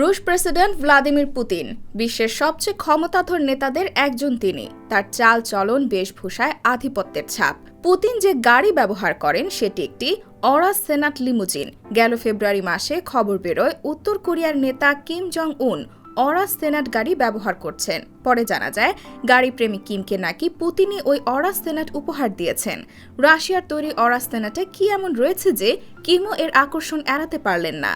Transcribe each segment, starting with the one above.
রুশ president Vladimir Putin, বিশ্বের সবচেয়ে ক্ষমতাধর নেতাদের একজন তিনি। তার চাল চলন বেশভূষায় আধিপত্যের ছাপ। পুতিন যে গাড়ি ব্যবহার করেন, সেটি একটি অরাস সেনাট লিমুজিন। গেল ফেব্রুয়ারি মাসে খবর বেরোয়, উত্তর কোরিয়ার নেতা কিম জং উন অরাস সেনাট গাড়ি ব্যবহার করছেন। পরে জানা যায়, গাড়ি প্রেমী কিমকে নাকি পুতিনই ওই অরাস সেনাট উপহার দিয়েছেন। রাশিয়ার তৈরি অরাস সেনাটে কি এমন রয়েছে যে কিমও এর আকর্ষণ এড়াতে পারলেন না?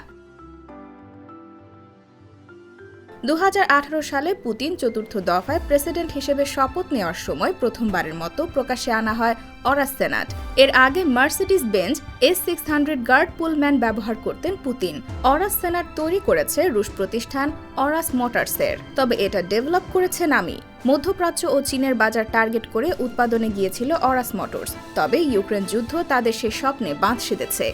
দু হাজার আঠারো সালে পুতিন চতুর্থ দফায় প্রেসিডেন্ট হিসেবে শপথ নেওয়ার সময় প্রথমবারের মতো প্রকাশ্যে আনা হয় অরাস সেনাট এর আগে Mercedes Benz S six hundred guard Pullman ব্যবহার করতেন পুতিন। অরাস সেনাট তৈরি করেছে রুশ প্রতিষ্ঠান অরাস মোটরসের। তবে এটা ডেভেলপ করেছে নামি। মধ্যপ্রাচ্য ও চীনের বাজার টার্গেট করে উৎপাদনে গিয়েছিল অরাস মোটরস। তবে ইউক্রেন যুদ্ধ তাদের সে স্বপ্নে বাঁধ সেধেছে।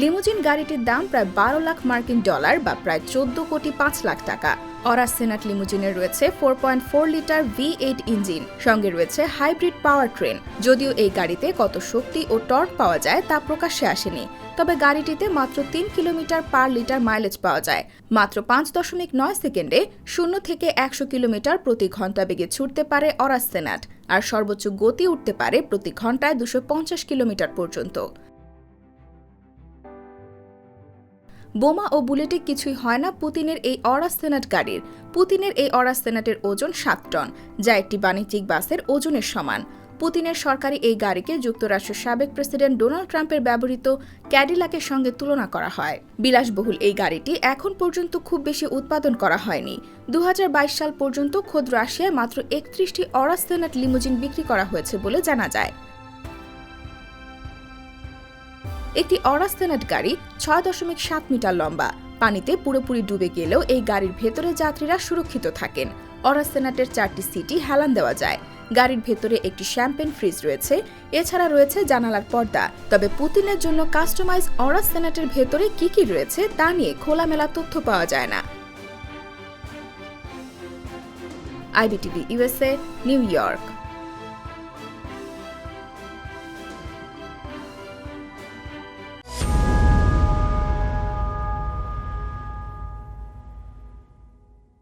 লিমুজিন গাড়িটির দাম প্রায় বারো লাখ মার্কিন ডলার বা প্রায় চোদ্দ কোটি পাঁচ লাখ টাকা। অরাস সেনাট লিমুজিনের রয়েছে four point four litre V eight engine, সঙ্গে রয়েছে হাইব্রিড পাওয়ার ট্রেন। যদিও এই গাড়িতে কত শক্তি ও টর্ক পাওয়া যায় তা প্রকাশ্যে আসেনি। তবে গাড়িটিতে মাত্র তিন কিলোমিটার পার লিটার মাইলেজ পাওয়া যায়। মাত্র পাঁচ দশমিক নয় সেকেন্ডে শূন্য থেকে একশো কিলোমিটার প্রতি ঘণ্টা বেগে ছুটতে পারে অরাস সেনাট আর সর্বোচ্চ গতি উঠতে পারে প্রতি ঘন্টায় দুশো পঞ্চাশ কিলোমিটার পর্যন্ত। বোমা ও বুলেটে কিছুই হয় না পুতিনের এই অরাস্তেনাট গাড়ির। পুতিনের এই অরাস্তেনাটের ওজন সাত টন, যা একটি বাণিজ্যিক বাসের ওজনের সমান। পুতিনের সরকারি এই গাড়িকে যুক্তরাষ্ট্রের সাবেক প্রেসিডেন্ট ডোনাল্ড ট্রাম্পের ব্যবহৃত ক্যাডিলাকের সঙ্গে তুলনা করা হয়। বিলাসবহুল এই গাড়িটি এখন পর্যন্ত খুব বেশি উৎপাদন করা হয়নি। দু হাজার বাইশ সাল পর্যন্ত খোদ রাশিয়ায় মাত্র একত্রিশটি অরাস্তেনাট লিমোজিন বিক্রি করা হয়েছে বলে জানা যায়। একটি অরাস্তেনাট গাড়ি ছয় দশমিক সাত মিটার লম্বা। পানিতে পুরোপুরি ডুবে গেলেও এই গাড়ির ভেতরে যাত্রীরা সুরক্ষিত থাকেন। অরাস্তেনাটের চারটি সিটি হেলান দেওয়া যায়। গাড়ির ভেতরে একটি শ্যাম্পেন ফ্রিজ রয়েছে। এছাড়া রয়েছে জানালার পর্দা। তবে পুতিনের জন্য কাস্টমাইজ অরাস্তেনাটের ভেতরে কি কি রয়েছে তা নিয়ে খোলামেলা তথ্য পাওয়া যায় না। IBTV USA New York.